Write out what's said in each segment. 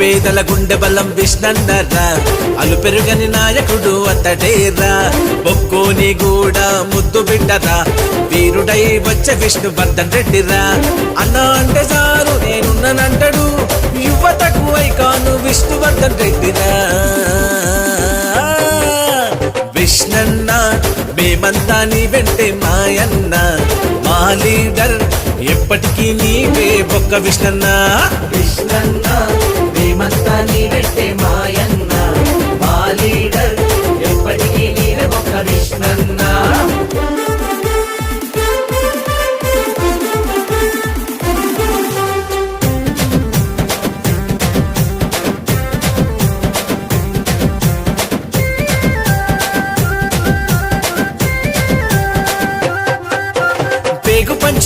పేదల గుండె బలం విష్ణన్నరా అలు పెరుగని నాయకుడు అతడేరా బొక్కోని కూడా ముద్దు బిడ్డరా. వీరుడై వచ్చే విష్ణువర్ధన్ రెడ్డిరా. అన్నా అంటే సారు నేనున్నానంటాడు. యువతకు ఐకాను విష్ణువర్ధన్ రెడ్డిరా. విష్ణన్న మేమంతా నీ వెంటే మాయన్న. మా లీడర్ ఎప్పటికీ నీవే ఒక్క విష్ణన్న. కృష్ణన్న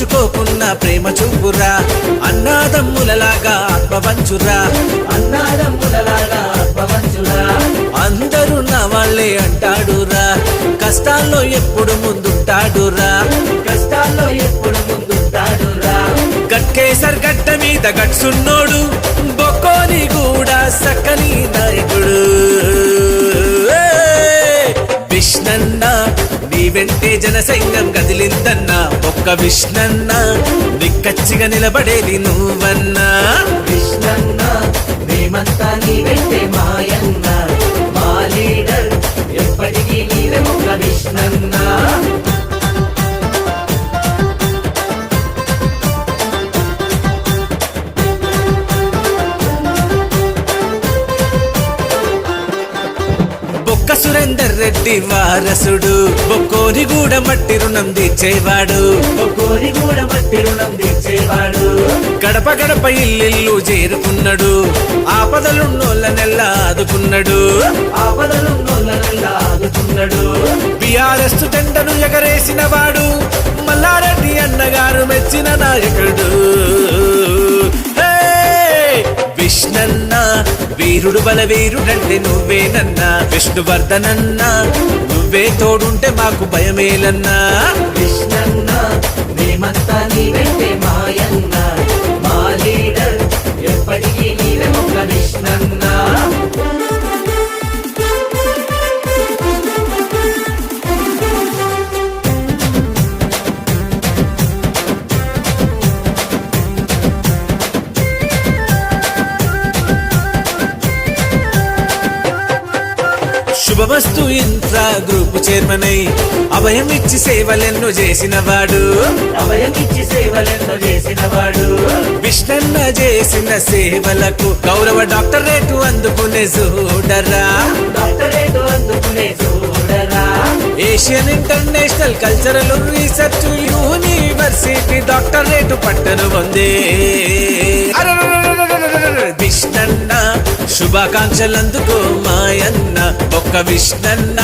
పంచుకోకున్న ప్రేమ చూపురా. అన్నాదమ్ములలాగా ఆత్మవంచురా. అన్నాదమ్ములలాగా ఆత్మవంచురా. అందరూ నా వాళ్ళే అంటాడురా. కష్టాల్లో ఎప్పుడు ముందుంటాడురా. కష్టాల్లో ఎప్పుడు ముందుంటాడురా. గట్కేసర్ గట్ట మీద గట్సున్నోడు. వెంటే జనసైన్యం కదిలిందన్నా. ఒక్క విష్ణన్న నిక్కచ్చిగా నిలబడేది నువ్వన్నా. విష్ణన్న మేమంతా నీ వెంటే సురేందర్ రెడ్డి వారసుడు. ఒక్కోరి గూడ మట్టి రుణం తీర్చేవాడు. ఒక్కోరి గూడ మట్టి రుణం తీర్చేవాడు. గడప గడప ఇల్లు చేరుకున్నాడు. ఆపదలున్నోళ్ళ నెల్ల ఆదుకున్నాడు. ఆపదలు ఆదుకున్నాడు. బిఆర్ఎస్ జెండను ఎగరేసిన వాడు. మల్లారెడ్డి అన్నగారు మెచ్చిన నాయకుడు. హే! వీరుడు బలవీరుడంటే నువ్వేనన్నా విష్ణువర్ధనన్నా నువ్వే తోడుంటే మాకు భయమేలన్నా. కృష్ణన్నా మేమంతా నీ వెంటే మాయన్న. శుభమస్తు ఇన్ఫ్రా గ్రూప్ చైర్మన్ అయి అభయం ఇచ్చి సేవలెన్నో చేసిన వాడు అభయమిచ్చి సేవలెన్నో చేసిన వాడు విష్ణన్న చేసిన సేవలకు గౌరవ డాక్టరేట్ అందుకునే చూడరా డాక్టరేట్ అందుకునే చూడరా Asian international cultural research university doctorate పట్టను విష్ణన్న శుభాకాంక్షలందుకు మాయన్న ఒక్క విష్ణన్న.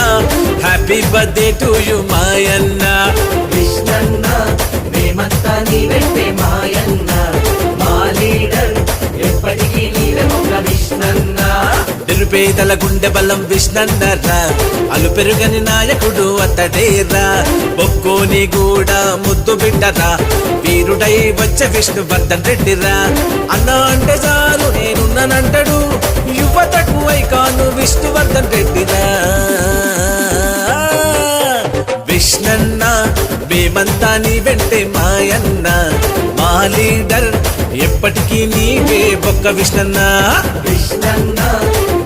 హ్యాపీ బర్త్డే టు యు మాయన్న. విష్ణన్న మేమంతా నీ వెంటే మాయన్న. మా లీడర్ ఎప్పటికీ నీవే ఒక్క విష్ణన్న. నిరుపేదల గుండె బలం విష్ణన్న అలు పెరుగని నాయకుడు అతడేరా బొక్కోని కూడా ముద్దు బిడ్డరా. వీరుడై వచ్చే విష్ణు విష్ణువర్ధన్ రెడ్డిరా అన్న అంటే నేనున్నానంటాడు యువతకు ఐకాను విష్ణువర్ధన్ రెడ్డిరా విష్ణన్న మేమంతా నీ వెంటే మాయన్న. మా లీడర్ ఎప్పటికీ నీవే ఒక్క విష్ణన్న. కృష్ణన్న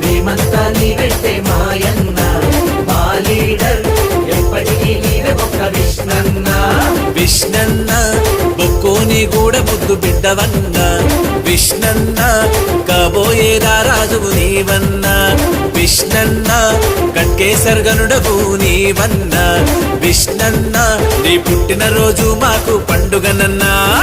మేమంతా నీ వెంటే మాయన్న. మా లీడర్ ఎప్పటికీ నీవే ఒక కృష్ణన్న విష్ణన్న బొక్కోని కూడా ముద్దు బిడ్డవన్న. విష్ణన్న కాబోయే రాజువు నీవన్న. విష్ణన్న కట్కేసర్ గనుడవు నీవన్న. విష్ణన్న నీ పుట్టినరోజు మాకు పండుగనన్నా.